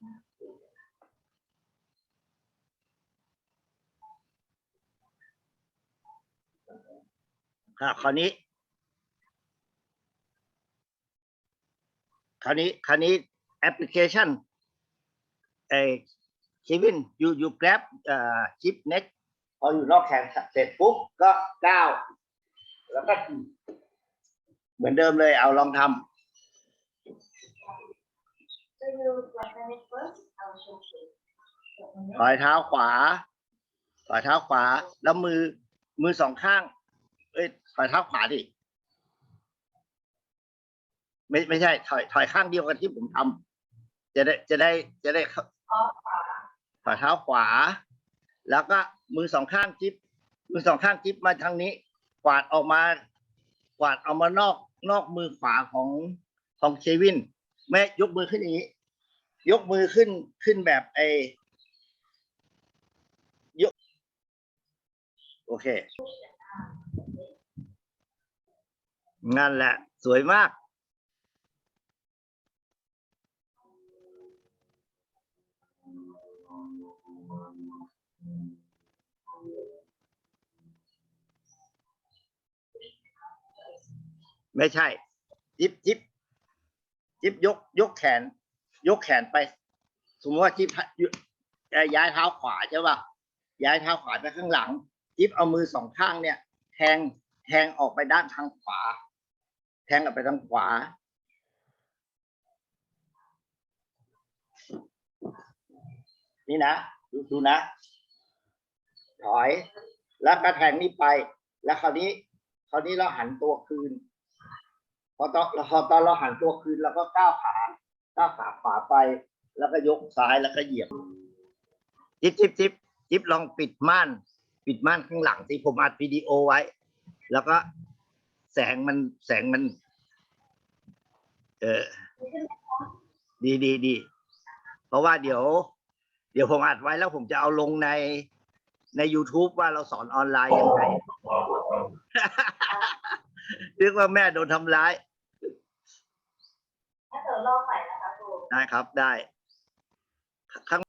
อะคราวนี้ คราวนี้ คราวนี้แอปพลิเคชันเอชีวินยูยูแกร็บอ่อชิปเน็ตพออยู่นอกแข่งเสร็จปุ๊บก็ก้าวแล้วก็เหมือนเดิมเลยเอาลองท So you like it first? I will show you. ำถอยเท้าขวาถอยเท้าขวา แล้วมือ มือสองข้าง เอ้ยถอยเท้าขวาดิไม่ไม่ใช่ถอยถอยข้างเดียวกันที่ผมทำจะได้จะได้จะได้ฝ่าเท้าขวา แล้วก็มือสองข้างจิ๊บมือสองข้างจิ๊บมาทางนี้ กวาดออกมากวาดเอามานอกนอกมือขวาของของเควิน แม่ยกมือขึ้นอย่างนี้ ยกมือขึ้นขึ้นแบบไอยก โอเค นั่นแหละ สวยมาก ไม่ใช่ จิบจิบ จิบยกยกแขน ยกแขนไป สมมติว่าจิบย้ายเท้าขวาใช่ป่ะย้ายเท้าขวาไปข้างหลัง จิบเอามือสองข้างเนี่ย แทงแทงออกไปด้านทางขวา แทงออกไปทางขวา นี่นะดูดูนะ ถอย แล้วก็แทงนี้ไป แล้วคราวนี้ คราวนี้เราหันตัวคืน พอตอนพอตอนเราหันตัวคืนเราก็ก้าวขาก้าวขาขวาไป แล้วก็ยกซ้ายแล้วก็เหยียบจิ๊บจิ๊บจิ๊บจิ๊บลองปิดม่าน ปิดม่านข้างหลังที่ผมอัดวิดีโอไว้ แล้วก็แสงมันแสงมัน เออดีดีดีเพราะว่าเดี๋ยว เดี๋ยวผมอัดไว้แล้วผมจะเอาลงในใน YouTube ว่าเราสอนออนไลน์ยังไงเรียกว่าแม่โดนทำร้าย ถ้าเกิดรอบใหม่นะคะครูได้ครับได้ข้าง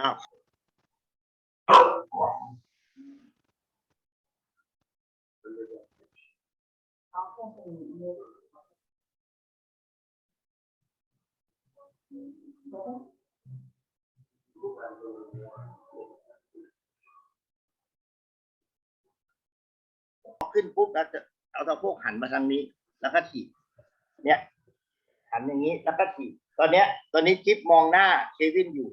อ้าวเอาขึ้นปุ๊บแล้วจะเอาตะโพกหันมาทางนี้ แล้วก็ถีบเนี่ยหันอย่างนี้แล้วก็ถีบตอนเนี้ย ตอนนี้จิ๊บมองหน้าเควินอยู่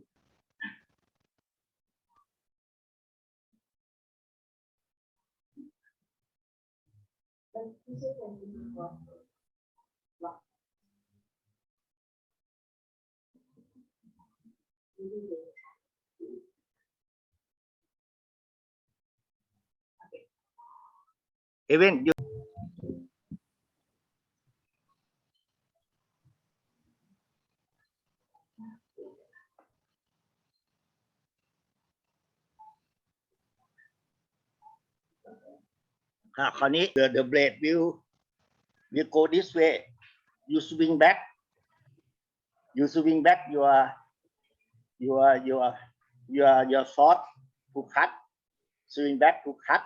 มัน อ่ะคราวนี้ the the blade will will go this way you swing back you swing back your your your your your sword to cut swing back to cut